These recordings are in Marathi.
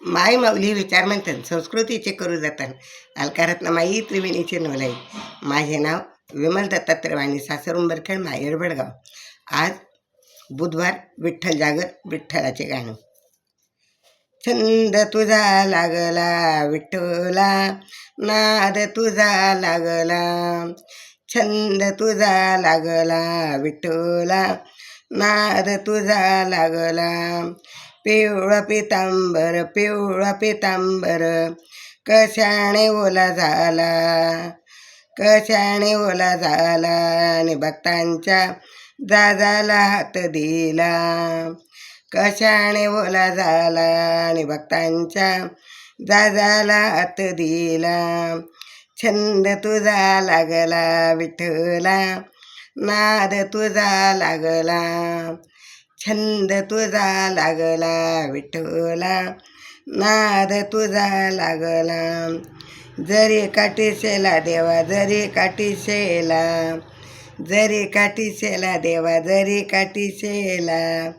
माय माऊली विचार म्हणतात संस्कृतीचे करू जातात अलकारत्न माई त्रिवेणीचे नवलाई माझे नाव विमल दत्तात्रय वाणी सासर उंबरखेड माहेर भडगाव आज बुधवार विठ्ठल जागर विठ्ठलाचे गाणं. छंद तुझा लागला विठ्ठला नाद तुझा लागला. छंद तुझा लागला विठ्ठला नाद तुझा लागला. पिवळा पितांबर पिवळा पितांबर कशाने ओला झाला? कशाने ओला झाला? आणि भक्तांच्या जाजाला हात दिला. कशाने ओला झाला? आणि भक्तांच्या जाजाला हात दिला. छंद तुझा लागला विठ्ठला नाद तुझा लागला. छंद तुझा लागला विठ्ठला. नाद तुझा लागला. जरी काठीसेला देवा जरी काठीसेला. जरी काठीसेला देवा जरी काठीसेला.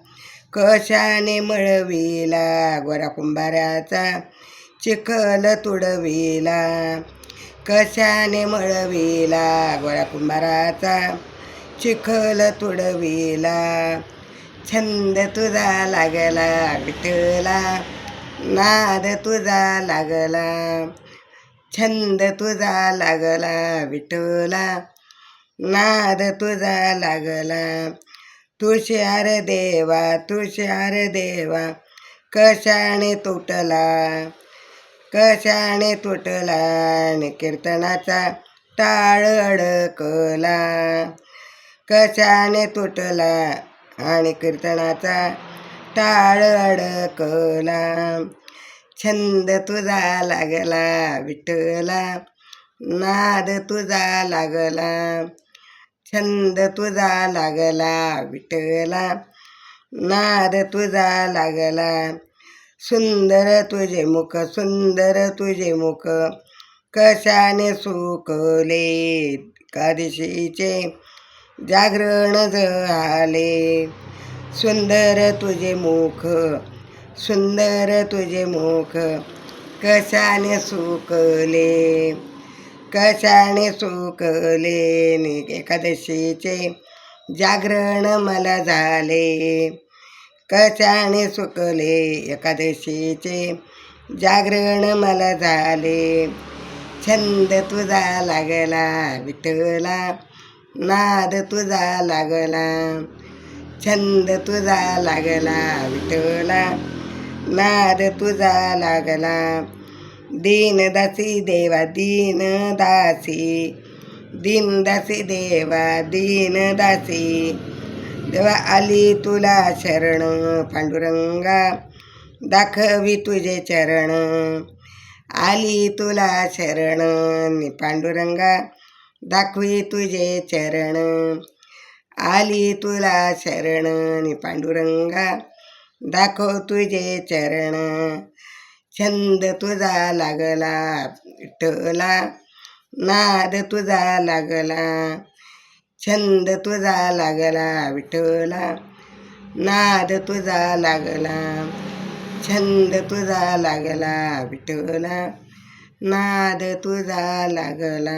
कशाने मळविला गोरा कुंभाराचा? चिखल तुडविला. कशाने मळविला गोरा कुंभाराचा? चिखल तुडविला. छंद तुझा लागला विठ्ठला नाद तुझा लागला. छंद तुझा लागला विठ्ठला नाद तुझा लागला. तुषार देवा तुषार देवा कशाने तुटला? कशाने तुटला? आणि कीर्तनाचा टाळ अडकला. कशाने तुटला? आणि कीर्तनाचा टाळ अडकला. छंद तुझा लागला विठ्ठला नाद तुझा लागला. छंद तुझा लागला विठ्ठला नाद तुझा लागला. सुंदर तुझे मुख सुंदर तुझे मुख कशाने सुकले? कादिशीचे जागरण झाले. सुंदर तुझे मुख सुंदर तुझे मुख कशाने सुकले? कशाने सुकले? एकादशीचे जागरण मला झाले. कशाने सुकले? एकादशीचे जागरण मला झाले. छंद तुझा लागला विठला नाद तुझा लागला छंद तुझा लागला विठ्ठला. नाद तुझा लागला दीनदासी देवा दीनदासी दीनदासी देवा दीनदासी देवा आली तुला शरण पांडुरंगा. दाखवी तुझे चरण. आली तुला शरण पांडुरंगा. दाखवी तुझे चरण. आली तुला शरण नि पांडुरंगा. दाखव तुझे चरण. छंद तुझा लागला विठ्ठला नाद तुझा लागला छंद तुझा लागला विठ्ठला नाद तुझा लागला छंद तुझा लागला विठ्ठला नाद तुझा लागला